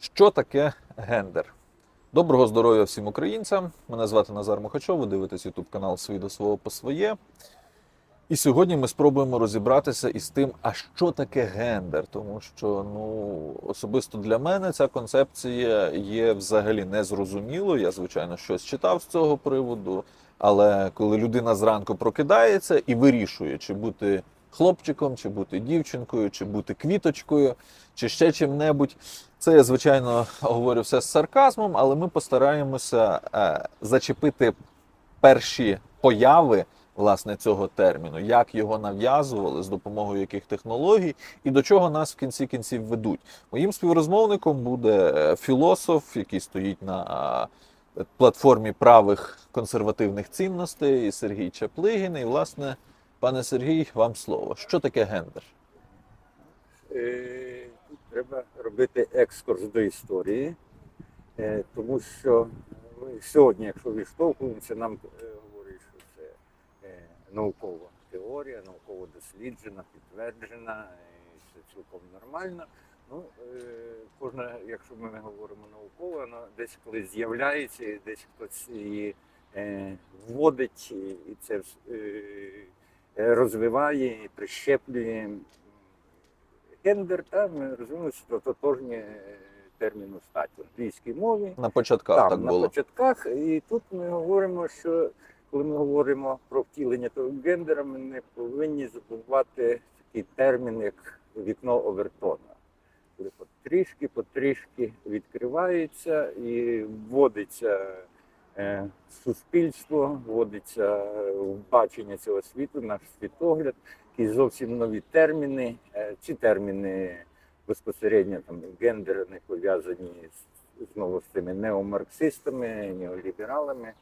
Що таке гендер? Доброго здоров'я всім українцям. Мене звати Назар Мухачов, ви дивитесь YouTube канал Свій до свого по своє. І сьогодні ми спробуємо розібратися із тим, а що таке гендер. Тому що ну, особисто для мене ця концепція є взагалі незрозумілою. Я, звичайно, щось читав з цього приводу. Але коли людина зранку прокидається і вирішує, чи бути хлопчиком, чи бути дівчинкою, чи бути квіточкою, чи ще чим-небудь, це я, звичайно, говорю все з сарказмом, але ми постараємося е, зачепити перші появи власне цього терміну, як його нав'язували, з допомогою яких технологій, і до чого нас в кінці кінців ведуть. Моїм співрозмовником буде е, філософ, який стоїть на е, платформі правих консервативних цінностей, Сергій Чаплигін. І, власне, пане Сергій, вам слово. Що таке гендер? Е, треба робити екскурс до історії, е, тому що ми сьогодні, якщо відштовхуємося, нам е, говорять, що це е, наукова теорія, науково досліджена, підтверджена, і це цілком нормально. Ну, е, кожна, якщо ми говоримо науково, вона десь колись з'являється, десь хтось її е, вводить, і це е, е, розвиває, і прищеплює. Гендер, та ми розуміємо, що тотожні е, терміну стать в англійській мові. На початках Так, так на було. початках. І тут ми говоримо, що коли ми говоримо про втілення того гендера, ми не повинні забувати такий термін, як вікно Овертона. Коли потрішки, потрішки відкривається і вводиться суспільство, вводиться в бачення цього світу, наш світогляд, і зовсім нові терміни. Е, Ці терміни безпосередньо там гендер не пов'язані знову з цими неомарксистами, неолібералами,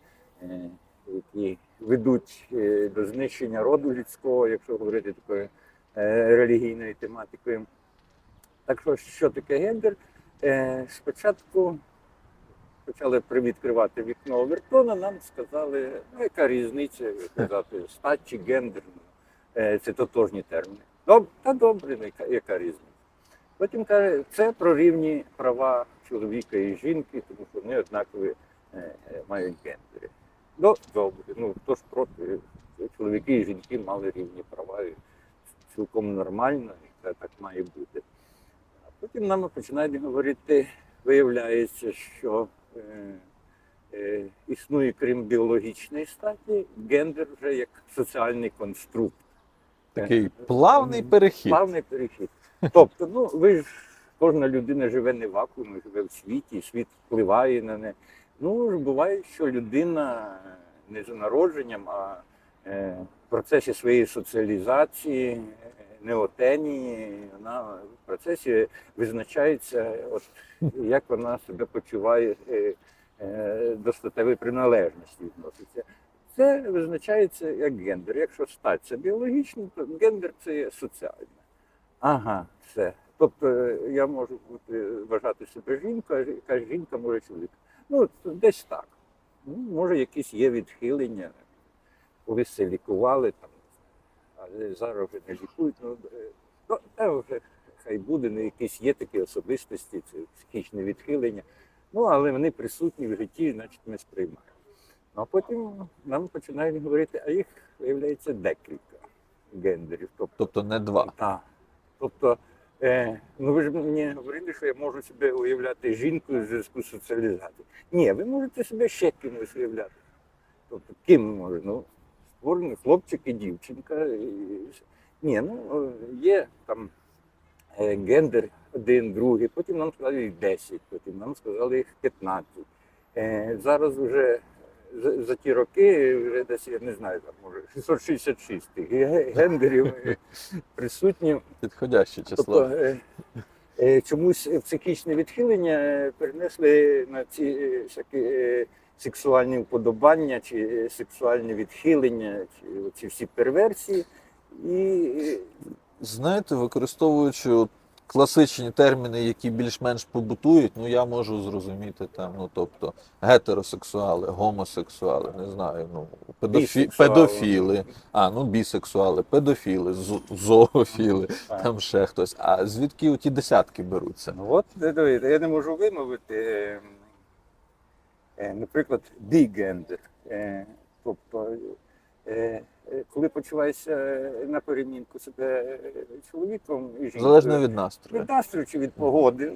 е, які ведуть е, до знищення роду людського, якщо говорити такою е, релігійною тематикою. Так що, що таке гендер? Е, Спочатку почали привідкривати вікно Овертона, нам сказали, ну яка різниця, казати, стать чи гендер. Е, Це тотожні терміни. Доб, та добре, ну, яка, різниця. Потім каже, це про рівні права чоловіка і жінки, тому що вони однакові е, е, мають гендери. Ну, добре, ну хто ж проти, чоловіки і жінки мали рівні права, і цілком нормально, і це так має бути. А потім нам починають говорити, виявляється, що існує крім біологічної статі, гендер вже як соціальний конструкт. Такий плавний перехід. Плавний перехід. Тобто, ну ви ж кожна людина живе не в вакуумі, живе в світі, світ впливає на неї. Ну буває, що людина не за народженням, а е, в процесі своєї соціалізації, е, неотенії, вона в процесі визначається, от як вона себе почуває е, е, до статевої приналежності відноситься. Це визначається як гендер. Якщо стать це біологічно, то гендер це є соціальне. Ага, все. Тобто е, я можу бути, вважати себе жінкою, яка жінка може чоловік. Ну, десь так. Ну, може, якісь є відхилення, колись це лікували, там, але зараз вже не лікують. Ну, е, ну, та вже хай буде, ну, якісь є такі особистості, це психічне відхилення. Ну, але вони присутні в житті, значить ми сприймаємо. Ну, а потім нам починають говорити, а їх виявляється декілька гендерів. Тобто, Тобто не два. так. Тобто, е, ну ви ж мені говорили, що я можу себе уявляти жінкою в зв'язку з соціалізацією. Ні, ви можете себе ще кимось уявляти. Тобто, ким може? Ну, створений хлопчик і дівчинка. Ні, ну е, є там е, гендер один, другий, потім нам сказали їх 10, потім нам сказали їх 15. Е, зараз вже за, за ті роки, вже десь, я не знаю, там може 666 тих гендерів е, присутні. Підходяще число. Тобто е, е, чомусь психічне відхилення е, перенесли на ці е, всякі е, сексуальні вподобання чи е, сексуальні відхилення, чи ці всі перверсії. І Знаєте, використовуючи от класичні терміни, які більш-менш побутують, ну я можу зрозуміти там, ну тобто гетеросексуали, гомосексуали, не знаю, ну педофі... Педофіли, а ну бісексуали, педофіли, зо- зоофіли, там ще хтось. А звідки ті десятки беруться? Ну от я не можу вимовити, наприклад, бігендер. Е, тобто, е, е, коли почуваєшся е, на перемінку себе е, чоловіком і жінкою, Залежно від настрою. від настрою чи від погоди,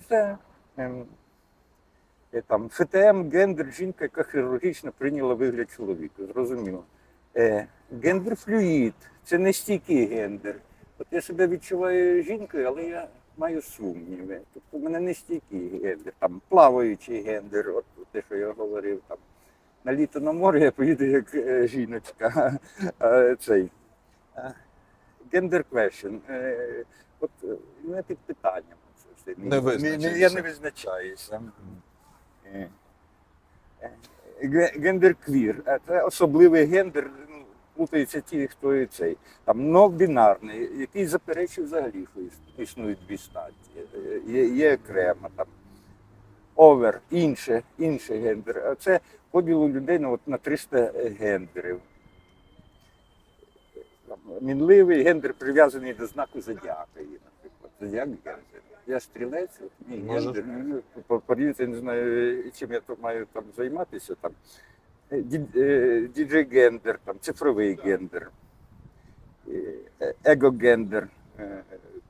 все. Ем, е, Там, ФТМ, гендер, жінка, яка хірургічно прийняла вигляд чоловіка. Зрозуміло. Е, гендер флюїд, це не стійкий гендер. От я себе відчуваю жінкою, але я маю сумніви. Тобто в мене не стійкий гендер, там плаваючий гендер, от те, що я говорив. Там. На літо на море я поїду як е, жіночка. Цей. Гендер question. Е, От е, не під питанням. Це все. Не визначився. Я не визначаюся. Е, е, Гендер квір. Це особливий гендер. Плутаються ті, хто і цей. Там но-бінарний, який заперечує взагалі, що існують дві статі. Є, є окремо там. Овер, інше, інший гендер. А це поділ у людей ну, от, на 300 гендерів. Там, Мінливий гендер прив'язаний до знаку зодіака, наприклад. Зодіак гендер. Я стрілець, мій гендер. ну, Порівняти, я не знаю, чим я маю там займатися. Там. Е, е, Діджей-гендер, там, цифровий гендер, е, его-гендер.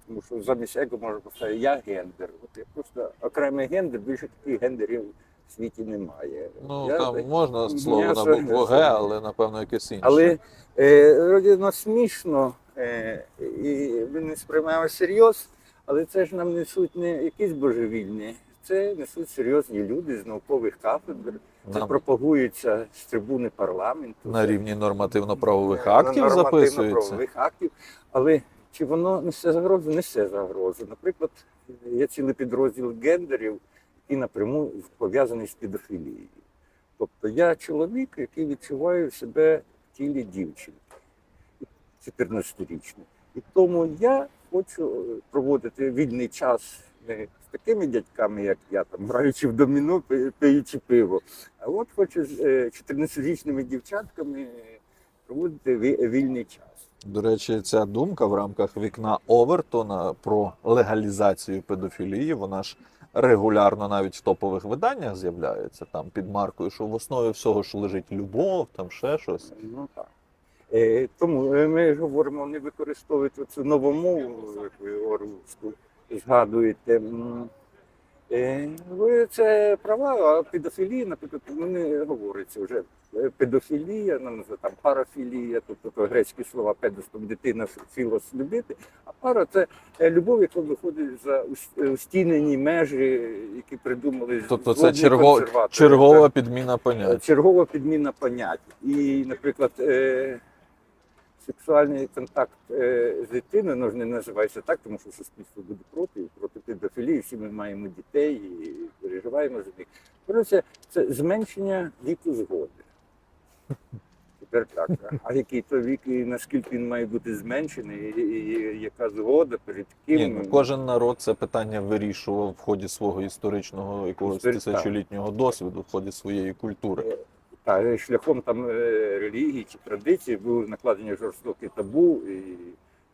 Тому що замість его можна поставити я гендер. От я просто окремий гендер, більше таких гендерів в світі немає. Ну Я- там можна слово на букву Г, але напевно якесь інше. але вроді смішно, і ми не сприймаємо всерйоз, але це ж нам несуть не якісь божевільні, це несуть серйозні люди з наукових кафедр. Це Нам пропагується з трибуни парламенту. на це- рівні нормативно-правових актів записується. нормативно-правових актів. Але чи воно несе загрозу? Несе загрозу. Наприклад, є цілий підрозділ гендерів, який напряму пов'язаний з педофілією. Тобто я чоловік, який відчуває себе в тілі дівчинки 14-річної. І тому я хочу проводити вільний час не з такими дядьками, як я, там, граючи в доміно, пи- пиючи пиво. А от хочу з е, 14-річними дівчатками е, проводити вільний час. До речі, ця думка в рамках вікна Овертона про легалізацію педофілії, вона ж регулярно навіть в топових виданнях з'являється там під маркою, що в основі всього ж лежить любов, там ще щось. Ну так. Е, тому е, ми говоримо не використовувати цю новомову, як ви орловську згадуєте. Е, ви це права, а педофілія, наприклад, не говориться вже. Е, Педофілія, ну, там парафілія, тобто грецькі слова педос, дитина філос любити, а пара це е, любов, яка виходить за ус- устінені межі, які придумали Тобто це згодні черго... чергова підміна понять. чергова підміна понять. І, наприклад, сексуальний контакт е, з дитиною ну, ж не називається так, тому що суспільство буде проти, проти педофілії, всі ми маємо дітей і переживаємо за них. Коротше, це зменшення віку згоди. Тепер так. А який то вік і наскільки він має бути зменшений, і, і- і яка згода перед ким? Ні, ну, кожен народ це питання вирішував в ході свого історичного якогось Історик, тисячолітнього досвіду, в ході своєї культури. Та шляхом там е, релігії чи традиції були накладені жорстокі табу, і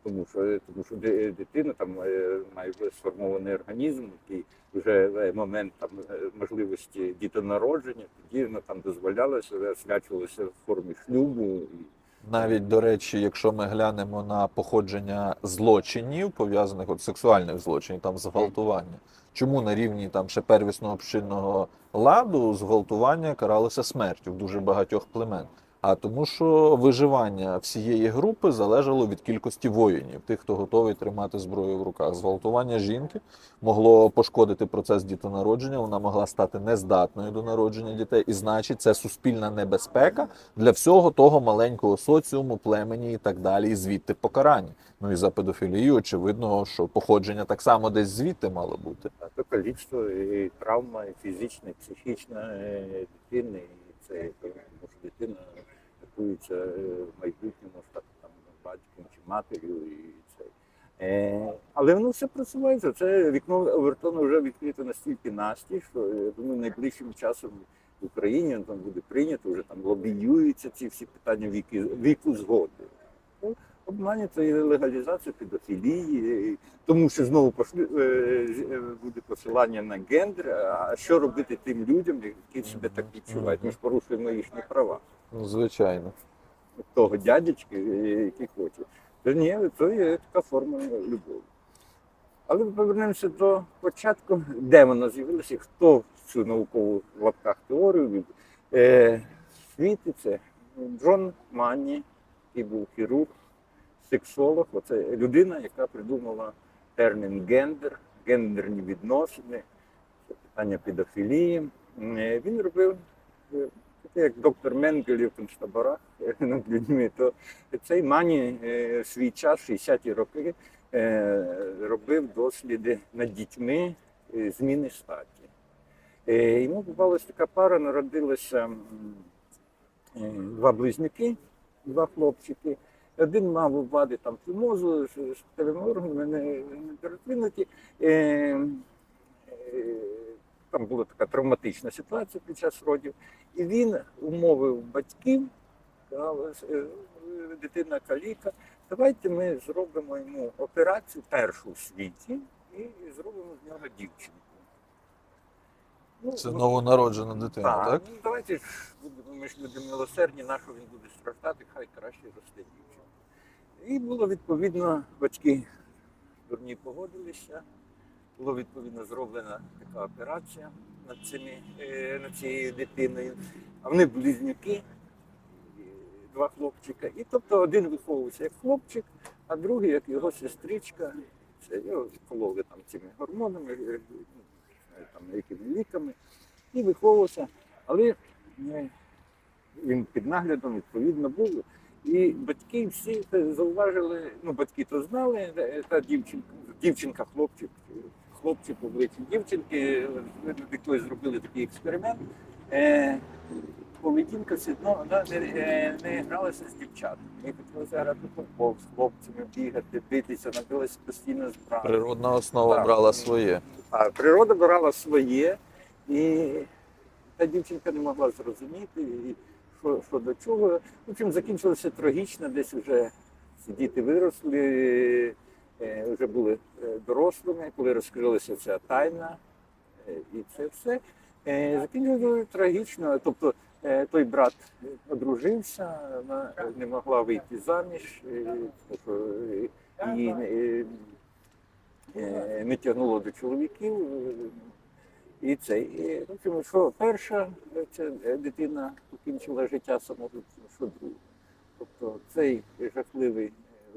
тому що тому що дитина там е, має сформований організм, який вже момент там е, можливості дітонародження, тоді вона там дозволялося, освячувалося в формі шлюбу. Навіть до речі, якщо ми глянемо на походження злочинів, пов'язаних от сексуальних злочинів, там зґвалтування. Чому на рівні там ще первісного общинного ладу зґвалтування каралося смертю в дуже багатьох племен? А тому, що виживання всієї групи залежало від кількості воїнів, тих, хто готовий тримати зброю в руках. Зґвалтування жінки могло пошкодити процес дітонародження, вона могла стати нездатною до народження дітей, і значить, це суспільна небезпека для всього того маленького соціуму, племені і так далі, і звідти покарання. Ну і за педофілію, очевидно, що походження так само десь звідти мало бути. то каліцтво, і травма, і фізична, і психічна е, дитини, і це що дитина готується е, в майбутньому там батьком чи матір'ю, і це. Е, але воно все просувається. Це вікно Овертону вже відкрито настільки насті, що я думаю, найближчим часом в Україні там буде прийнято, вже там лобіюються ці всі питання віки, віку згоди. Ну, Обманюється і легалізація педофілії, тому що знову пошлю, е, е, буде посилання на гендер. А що робити тим людям, які себе так відчувають? Ми ж порушуємо їхні права Ну, звичайно. того дядечки, е, який хоче. То ні, то є така форма любові. Але ми повернемося до початку, де вона з'явилася, хто цю наукову в лапках теорію від- е, світиться. Джон Манні, який був хірург, сексолог, оце людина, яка придумала термін гендер, гендерні відносини, питання педофілії. Е, Він робив е, таке, як доктор Менгелі в концтаборах е, над людьми, то цей Мані е, в свій час, 60-ті роки, е, робив досліди над дітьми е, зміни статі. Е, Йому попалась така пара, е, два близнюки, два хлопчики. Один мав у вади там фімозу, з статевими органами не. Е, е, там була така травматична ситуація під час родів. І він умовив батьків, е, дитина каліка, давайте ми зробимо йому операцію першу в світі і зробимо з нього дівчинку. Ну, Це ну, новонароджена дитина, так? Ну, давайте ж будемо, ми ж люди милосердні, на що він буде страждати, хай краще росте дівчинка. І було відповідно, батьки дурні погодилися. Була відповідно зроблена така операція над, цими, е, над цією дитиною. А вони близнюки, е, два хлопчика. І тобто один виховувався як хлопчик, а другий як його сестричка. Це його кололи там цими гормонами, е, ну, там якими ліками. І виховувався. Але він під наглядом відповідно був. І батьки всі зауважили, ну батьки то знали, та дівчинка, дівчинка, хлопчик, е, хлопчик обличчя дівчинки, якою зробили такий експеримент. Е, поведінка все одно вона не, е, не гралася з дівчатами. Ми хотіли грати футбол з хлопцями, бігати, битися, набилася постійно збрати. Природна основа Так. брала своє. А природа брала своє, і та дівчинка не могла зрозуміти, і що, що до чого. В общем, закінчилося трагічно, десь вже ці діти виросли, вже були е, дорослими, коли розкрилася ця тайна, е, і це все. Е, Закінчилося трагічно. Тобто е, той брат одружився, вона не могла вийти заміж, е, е, її е, е, не тягнуло до чоловіків. е, І це, і, що перша е, ця е, дитина покінчила життя самогубством, що друга. Тобто цей жахливий е,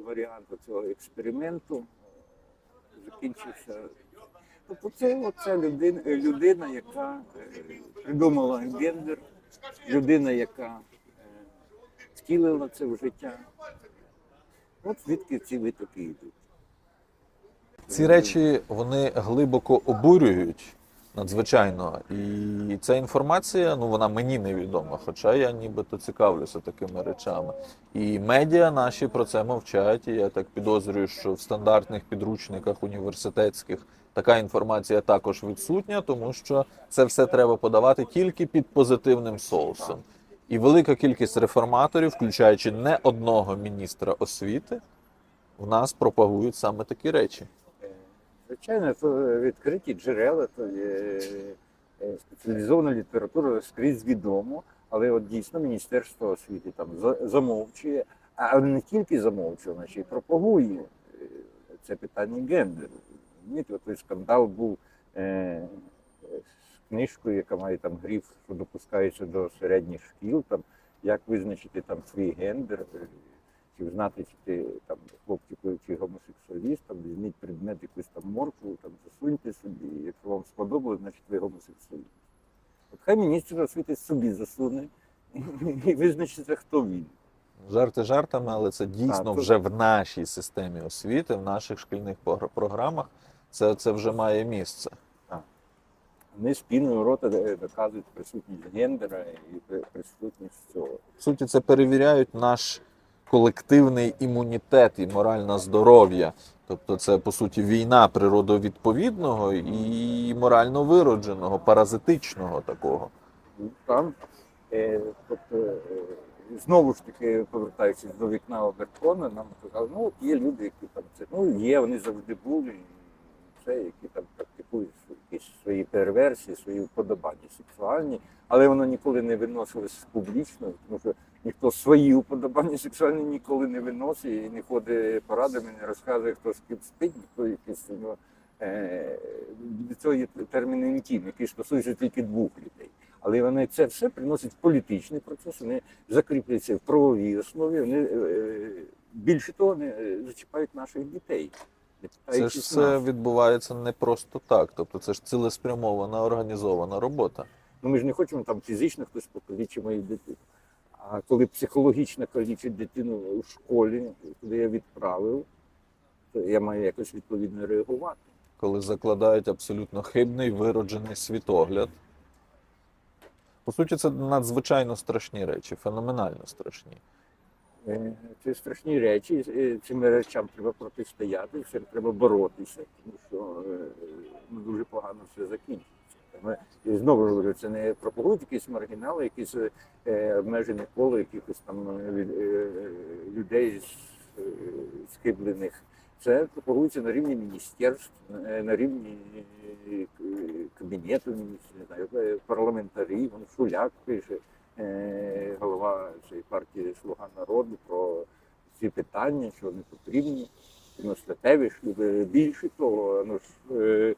варіант цього експерименту е, закінчився. Тобто це оця людина, людина, яка е, придумала гендер, людина, яка е, втілила це в життя. От звідки ці витоки йдуть. Ці речі вони глибоко обурюють надзвичайно. І ця інформація, ну вона мені невідома, хоча я нібито цікавлюся такими речами. І медіа наші про це мовчать. І я так підозрюю, що в стандартних підручниках університетських така інформація також відсутня, тому що це все треба подавати тільки під позитивним соусом. І велика кількість реформаторів, включаючи не одного міністра освіти, в нас пропагують саме такі речі. Звичайно, то відкриті джерела, то є е, спеціалізована література скрізь відомо, але от дійсно Міністерство освіти там замовчує, а не тільки замовчує, вона ще пропагує е, це питання гендеру. От той скандал був е, з книжкою, яка має там гриф, що допускається до середніх шкіл, там як визначити там свій гендер. Чи знати, чи ти там хлопчику чи гомосексуаліст, там візьміть предмет якусь там моркву, там засуньте собі. і Якщо вам сподобалось, значить ви гомосексуаліст. От хай міністр освіти собі засуне і визначиться, хто він. Жарти жартами, але це дійсно Так, вже в нашій системі освіти, в наших шкільних програмах. Це, це вже має місце. Вони спіною рота е, доказують присутність гендера і присутність цього. В суті, це перевіряють наш колективний імунітет і моральне здоров'я. Тобто це по суті війна природовідповідного і морально виродженого, паразитичного такого. Там, е, тобто, е, знову ж таки, повертаючись до вікна Обертона, нам казали, ну от є люди, які там це, ну є, вони завжди були, це, які там практикують якісь свої перверсії, свої вподобання сексуальні, але воно ніколи не виносилось публічно, тому що ніхто свої уподобання сексуальні ніколи не виносить і не ходить порадами, не розказує, хто з ким спить, ніхто якийсь ну, е, до цього є термін інтім, який стосується тільки двох людей. Але вони це все приносять в політичний процес, вони закріплюються в правовій основі, вони е, більше того, вони е, зачіпають наших дітей. Це ж все відбувається не просто так. Тобто це ж цілеспрямована організована робота. Ну ми ж не хочемо там фізично хтось покалічить мою дитину. А коли психологічно калічить дитину у школі, куди я відправив, то я маю якось відповідно реагувати. коли закладають абсолютно хибний вироджений світогляд. По суті, це надзвичайно страшні речі, феноменально страшні. Е, Це страшні речі, цим речам треба протистояти, цим треба боротися, тому що ну, дуже погано все закінчиться. Ми, знову говорю, це не пропагують якісь маргінали, якісь е, обмежене коло якихось там е, е, людей з е, скиблених. Це пропагується на рівні міністерств, е, на рівні кабінету не знаю, парламентарів, Шуляк пише голова цієї партії Слуга народу про ці питання, що вони потрібні. Ну, статеві шлюби. Більше того, ну ж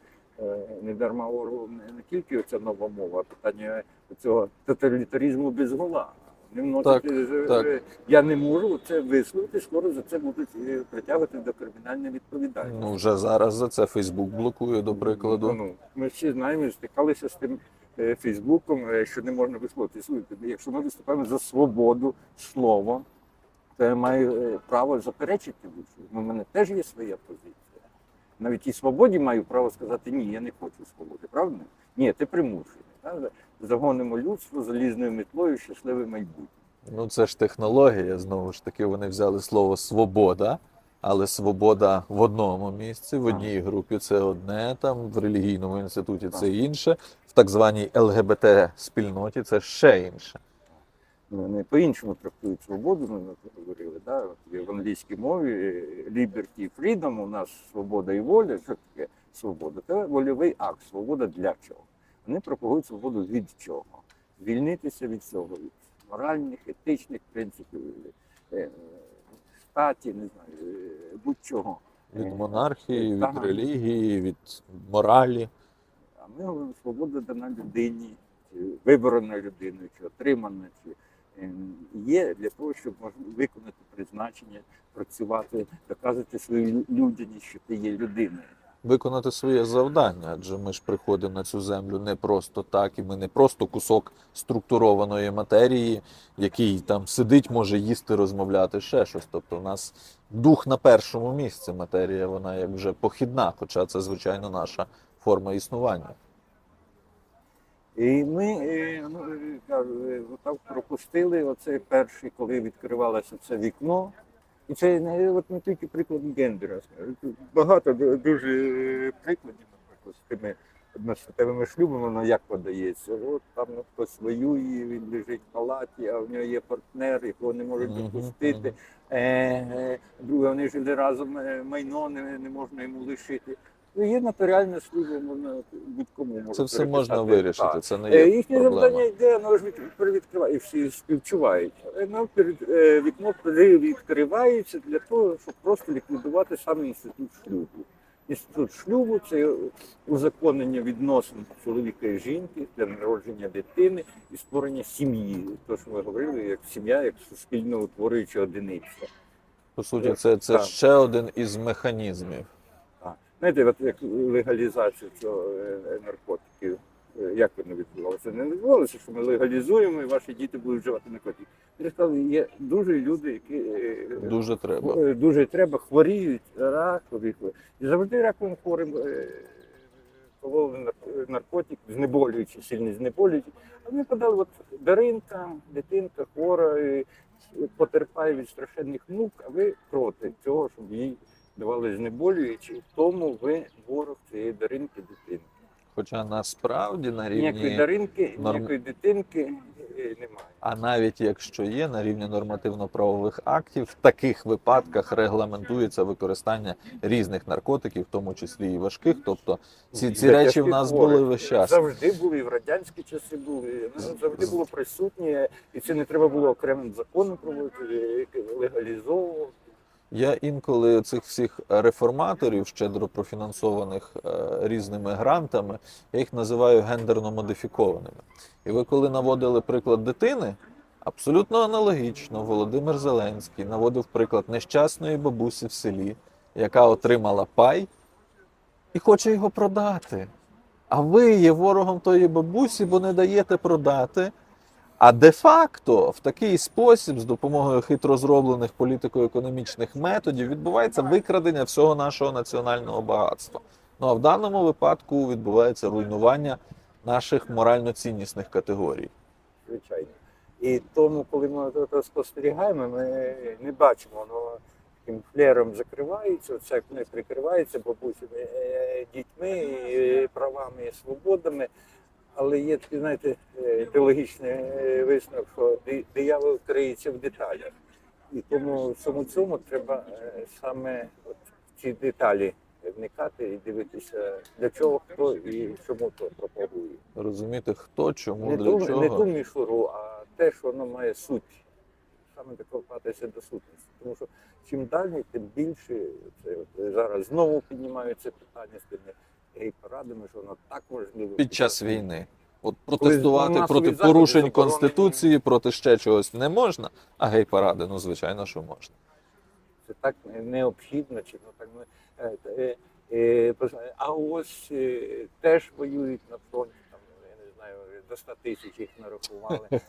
не дарма не, не тільки оця нова мова, а питання цього тоталітаризму без гола. Вносять, Так, е, так. е, Я не можу це висловити, скоро за це будуть е, притягувати до кримінальної відповідальності. Ну, вже зараз за це Фейсбук блокує, до прикладу. Ну, ми всі знаємо, стикалися з тим е, Фейсбуком, е, що не можна висловити. Слухайте, якщо ми виступаємо за свободу слова, то я маю е, право заперечити. У мене теж є своя позиція. Навіть і свободі маю право сказати ні, я не хочу свободи, правда? Ні, ти примушений. Так? Загонимо людство залізною метлою, щасливе майбутнє. Ну, це ж технологія. Знову ж таки, вони взяли слово свобода, але свобода в одному місці, в одній групі це одне, там в релігійному інституті це інше, в так званій ЛГБТ спільноті це ще інше. Ну, Вони по-іншому трактують свободу, ми говорили, да? От в англійській мові е, liberty і freedom, у нас свобода і воля. Що таке свобода? Це вольовий акт, свобода для чого? Вони пропагують свободу від чого? Звільнитися від цього, від моральних, етичних принципів, е, статі, не знаю, е, будь-чого. Від монархії, від так. релігії, від моралі. А ми говоримо, свобода дана людині, чи виборена людиною, чи отримана, чи є для того, щоб виконати призначення, працювати, доказати свою людяність, що ти є людиною. виконати своє завдання, адже ми ж приходимо на цю землю не просто так, і ми не просто кусок структурованої матерії, який там сидить, може їсти, розмовляти, ще щось. Тобто, в нас дух на першому місці, матерія, вона як вже похідна, хоча це звичайно наша форма існування. І ми е, ну, е, е, пропустили оцей перший, коли відкривалося це вікно. І це не от не тільки приклад гендера. Багато дуже прикладів, наприклад, з тими одностатевими шлюбами, воно як подається. От там ну, хтось воює, він лежить в палаті, а в нього є партнер, якого не можуть допустити. друге, вони жили разом, майно не, не можна йому лишити. Ну, є нотаріальне служба, можна будь-кому Це все можна вирішити, Так. це не Е, є Їхнє завдання йде, воно ж від- перевідкриває, і всі співчувають. Е, Ну, перед, е, вікно відкривається для того, щоб просто ліквідувати саме інститут шлюбу. Інститут шлюбу це узаконення відносин чоловіка і жінки для народження дитини і створення сім'ї. То, що ми говорили, як сім'я, як суспільно утворююча одиниця. По суті, це, це Так. ще один із механізмів. Знаєте, от як легалізація цього е, наркотиків, е, як воно відбувалося? Не відбувалося, що ми легалізуємо і ваші діти будуть вживати наркотики. Я сказав, є дуже люди, які е, Дуже треба. дуже треба, хворіють ракові. І завжди раковим хворим кололи наркотик, знеболюючи, сильно знеболюючи. А вони подали, от Даринка, дитинка хвора, потерпає від страшенних мук, а ви проти цього, щоб їй давали знеболюючі, тому ви ворог цієї даринки дитинки. Хоча насправді на Ніякої рівні, даринки, норм- ніякої дитинки е, немає. а навіть якщо є на рівні нормативно-правових актів, в таких випадках регламентується використання різних наркотиків, в тому числі і важких. Тобто ці, ці речі в нас були весь час. Завжди були, і в радянські часи були. Завжди було присутнє, і це не треба було окремим законом проводити, е, легалізовувати. Я інколи цих всіх реформаторів, щедро профінансованих е, різними грантами, я їх називаю гендерно модифікованими. І ви, коли наводили приклад дитини, абсолютно аналогічно Володимир Зеленський наводив приклад нещасної бабусі в селі, яка отримала пай і хоче його продати. А ви є ворогом тої бабусі, бо не даєте продати. А де-факто в такий спосіб, з допомогою хитро зроблених політико-економічних методів, відбувається викрадення всього нашого національного багатства. Ну а в даному випадку відбувається руйнування наших морально-ціннісних категорій. звичайно. І тому, коли ми це спостерігаємо, ми не бачимо, воно таким флером закривається, це не прикривається бабусями, е, дітьми, правами і свободами. Але є такий, знаєте, е, ідеологічний е, висновок, що диявол криється в деталях. І тому всьому цьому треба е, саме от в ці деталі вникати і дивитися, для чого хто і чому то пропагує Розуміти, хто, чому, не, для ту, не ту мішуру, а те, що воно має суть. Саме докопатися до сутності. Тому що чим далі, тим більше це от зараз знову піднімаються питання з тими що воно так важливо. Під час війни. От протестувати проти порушень конституції, проти ще чогось не можна, а гей-паради, ну звичайно, що можна. Це так необхідно, чи ну так не е, е, е, а ось е, теж воюють на фронті. Там я не знаю, до 100 тисяч їх нарахували.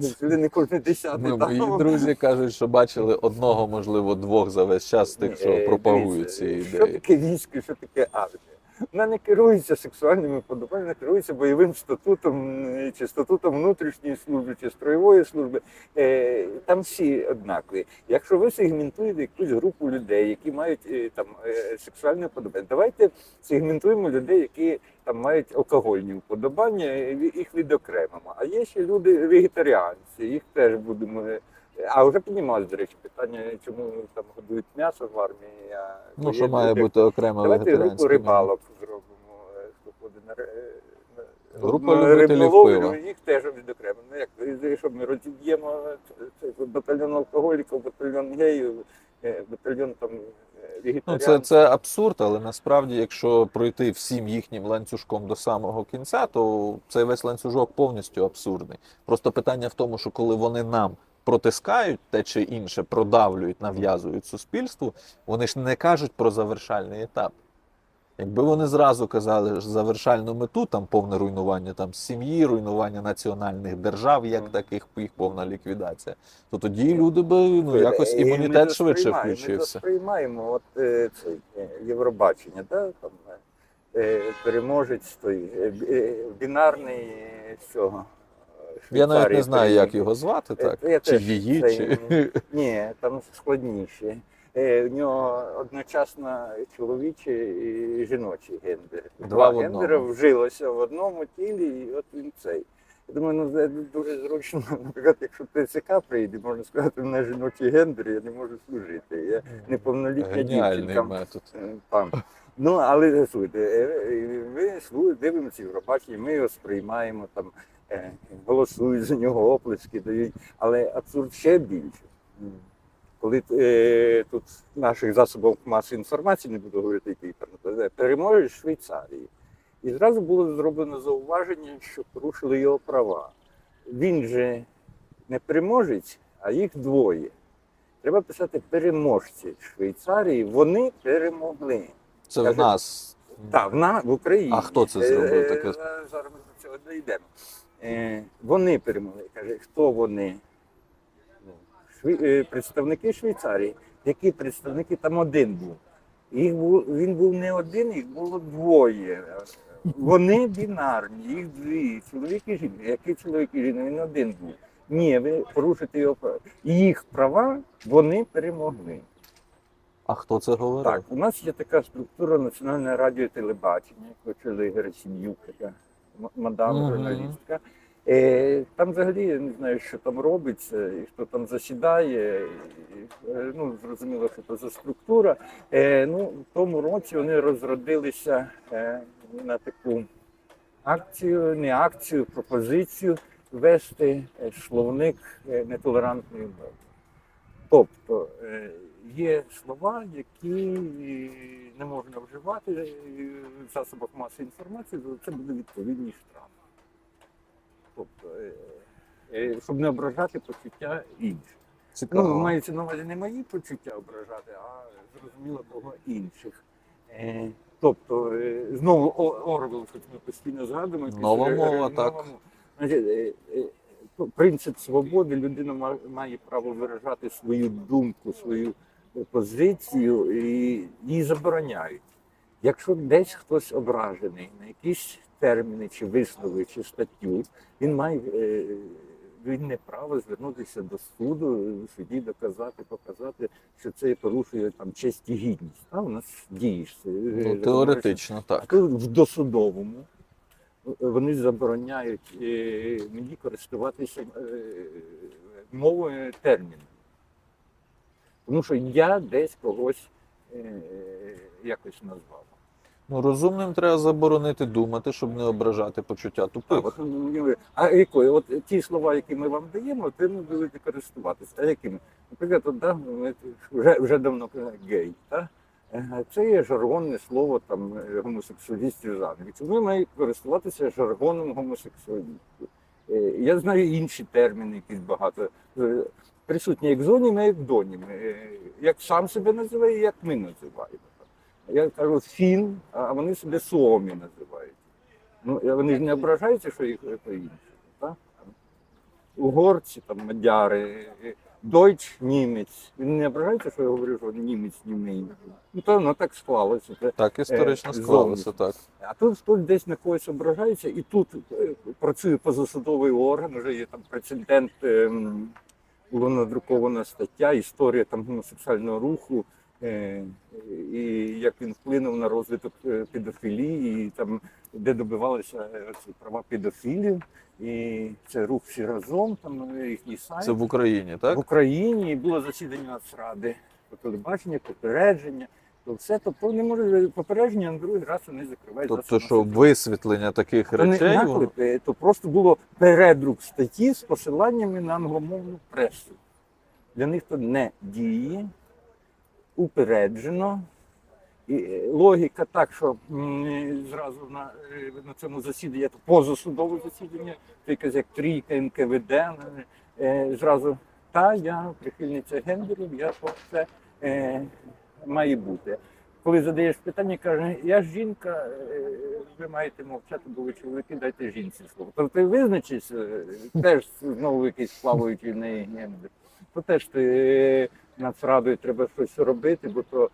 Це не кожен десятий. Ну, мої друзі кажуть, що бачили одного, можливо, двох за весь час тих, що пропагують ці Що ідеї. таке військо, що таке армія? Вона не керується сексуальними подобаннями, не керується бойовим статутом, е, чи статутом внутрішньої служби, чи строєвої служби. Е, Там всі однакові. Якщо ви сегментуєте якусь групу людей, які мають е, там сексуальне вподобання, давайте сегментуємо людей, які там мають алкогольні вподобання, їх відокремимо. А є ще люди вегетаріанці, їх теж будемо. Е, А вже піднімалось, до речі, питання, чому там годують м'ясо в армії. А Ну, що має люди- бути окремо Давайте групу вегетаріанське. меню. рибалок зробимо, е, хто ходить на, ри- на Група на любителів риболовлю, пива. їх теж відокремимо. Ну як, і що ми розіб'ємо це- це батальйон алкоголіків, батальйон геїв, е, батальйон там е, Ну, вегетаріанців. це, це абсурд, але насправді, якщо пройти всім їхнім ланцюжком до самого кінця, то цей весь ланцюжок повністю абсурдний. Просто питання в тому, що коли вони нам протискають те чи інше, продавлюють, нав'язують суспільству, вони ж не кажуть про завершальний етап. Якби вони зразу казали завершальну мету, там повне руйнування там сім'ї, руйнування національних держав, як таких їх повна ліквідація, то тоді люди би ну якось І ми імунітет швидше досприймаємо- Ми включився. сприймаємо от е, це е, Євробачення, да? там, е, переможець той е, е, бінарний е, з цього. Я навіть не знаю, як його звати, так? Е, я чи теж її, це- чи Ні, там складніше. Е, В нього одночасно чоловічий і жіночий гендер. Два в гендери вжилося в одному тілі, і от він цей. Я думаю, ну це дуже зручно. Наприклад, якщо ТЦК прийде, можна сказати, мене жіночий гендер, я не можу служити. Я неповнолітня дівчинка. метод. Е, Там. Ну, але слухайте, ми дивимося Євробачення, ми його сприймаємо, там, голосують за нього, оплески дають, але абсурд ще більше. Коли е, тут в наших засобах масової інформації, не буду говорити, який там, переможе Швейцарії. І зразу було зроблено зауваження, що порушили його права. Він же не переможець, а їх двоє. Треба писати переможці Швейцарії, вони перемогли. Це в Каже, нас. Так, в, на, в Україні. А хто це зробив Е, таке? е, Зараз дійдемо. Е, Вони перемогли. Каже, хто вони? Ну, Шві... е, Представники Швейцарії. Які представники там один був? Їх був, він був не один, їх було двоє. Вони бінарні, їх дві, чоловік і жінка. Який чоловік і жінка? Він один був. Ні, ви порушите його права. Їх права вони перемогли. А хто це говорив? Так, у нас є така структура Національне радіо і телебачення, яку очолює Герасим'юк, така мадам Мгм. журналістка. Е, там взагалі я не знаю, що там робиться, і хто там засідає. І, е, ну, зрозуміло, що це за структура. Е, ну, в тому році вони розродилися на таку акцію, не акцію, пропозицію вести словник нетолерантної мови. Тобто є слова, які е, не можна вживати е, в засобах масової інформації, за це буде відповідний штраф. Тобто, е, щоб не ображати почуття інших. Цікаво. Ну, мається на увазі не мої почуття ображати, а зрозуміло кого інших. Е, тобто, е, знову Орвел, хоч ми постійно згадуємо. Нова мова, так. мова. Значить, е, е, принцип свободи людина ма- має право виражати свою думку, свою позицію і її забороняють. Якщо десь хтось ображений на якісь терміни чи вислови, чи статтю, він має е, він не право звернутися до суду, суді доказати, показати, що це порушує там честь і гідність. А у нас діє ж це. е, Ну, теоретично, так. в досудовому е, вони забороняють мені користуватися мовою терміну. Тому що я десь когось е, якось назвав. Ну, розумним треба заборонити думати, щоб не ображати почуття А, тупих. от, ну, а якої? От ті слова, які ми вам даємо, тим ви будете користуватися. А якими? Наприклад, от, да, ми вже, вже давно казали гей. Да? Е, Це є жаргонне слово там, е, гомосексуалістів жанрів. Ми маємо користуватися жаргоном гомосексуалістів. Я знаю інші терміни, якісь багато. Е, Присутні екзоніми, екдоніми. Е, Як сам себе називає, як ми називаємо. Я кажу фін, а вони себе суомі називають. Ну, е, вони ж не ображаються, що їх е, по-іншому. Угорці, там, мадяри, е, дойч, німець. Він не ображається, що я говорю, що німець німий. Ну, то воно так склалося. Це Так історично е, склалося, так. а тут хтось десь на когось ображається, і тут е, працює позасудовий орган, вже є там прецедент, ем, була надрукована стаття, історія там гомосексуального руху, е, і як він вплинув на розвиток е, педофілії, і там, де добивалися е, ці права педофілів. І це рух всі разом, там е, їхній сайт. Це в Україні, так? В Україні і було засідання Нацради по телебачення, попередження. То все, тобто не може попередження на другий раз вони закривають. Тобто, що висвітлення таких то речей. воно- наклеп, е, то просто було передрук статті з посиланнями на англомовну пресу. Для них то не діє, упереджено. І е, логіка так, що е, зразу на, е, на цьому засіданні, то позасудове засідання, якась як трійка НКВД, зразу та я прихильниця гендерів, я то це має бути. Коли задаєш питання, каже, я ж жінка, е, ви маєте мовчати, бо ви чоловіки, дайте жінці слово. Тобто ти визначись, е, теж знову якийсь плаваючий неї гендер. То теж ти е, нацрадою треба щось робити, бо то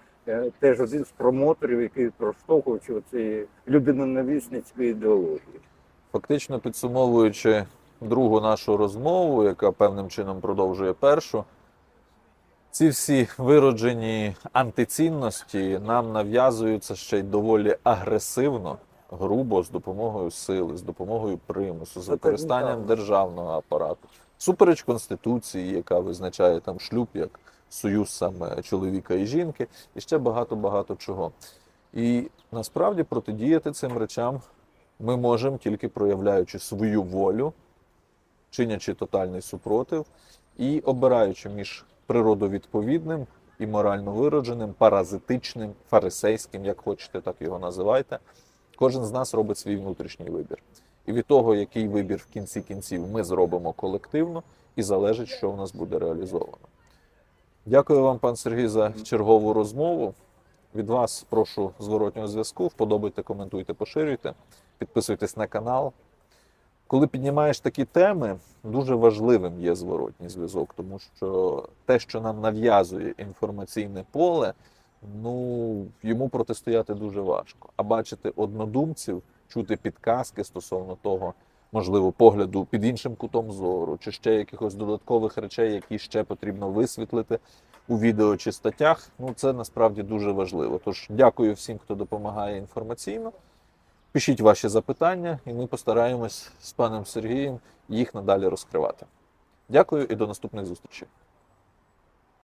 теж один з промоторів, який проштовхував цієї людинонавісницької ідеології. Фактично підсумовуючи другу нашу розмову, яка певним чином продовжує першу, ці всі вироджені антицінності нам нав'язуються ще й доволі агресивно, грубо, з допомогою сили, з допомогою примусу, з використанням державного апарату, супереч конституції, яка визначає там шлюб як союз саме чоловіка і жінки, і ще багато багато чого. І насправді протидіяти цим речам ми можемо тільки проявляючи свою волю, чинячи тотальний супротив і обираючи між природовідповідним і морально виродженим, паразитичним, фарисейським, як хочете, так його називайте. Кожен з нас робить свій внутрішній вибір. І від того, який вибір в кінці кінців ми зробимо колективно, і залежить, що в нас буде реалізовано. Дякую вам, пан Сергій, за чергову розмову. Від вас прошу зворотнього зв'язку. Вподобайте, коментуйте, поширюйте, підписуйтесь на канал. Коли піднімаєш такі теми, дуже важливим є зворотній зв'язок, тому що те, що нам нав'язує інформаційне поле, ну йому протистояти дуже важко. А бачити однодумців, чути підказки стосовно того, можливо, погляду під іншим кутом зору, чи ще якихось додаткових речей, які ще потрібно висвітлити у відео чи статтях. Ну, це насправді дуже важливо. Тож дякую всім, хто допомагає інформаційно. Пишіть ваші запитання, і ми постараємось з паном Сергієм їх надалі розкривати. Дякую і до наступних зустрічей.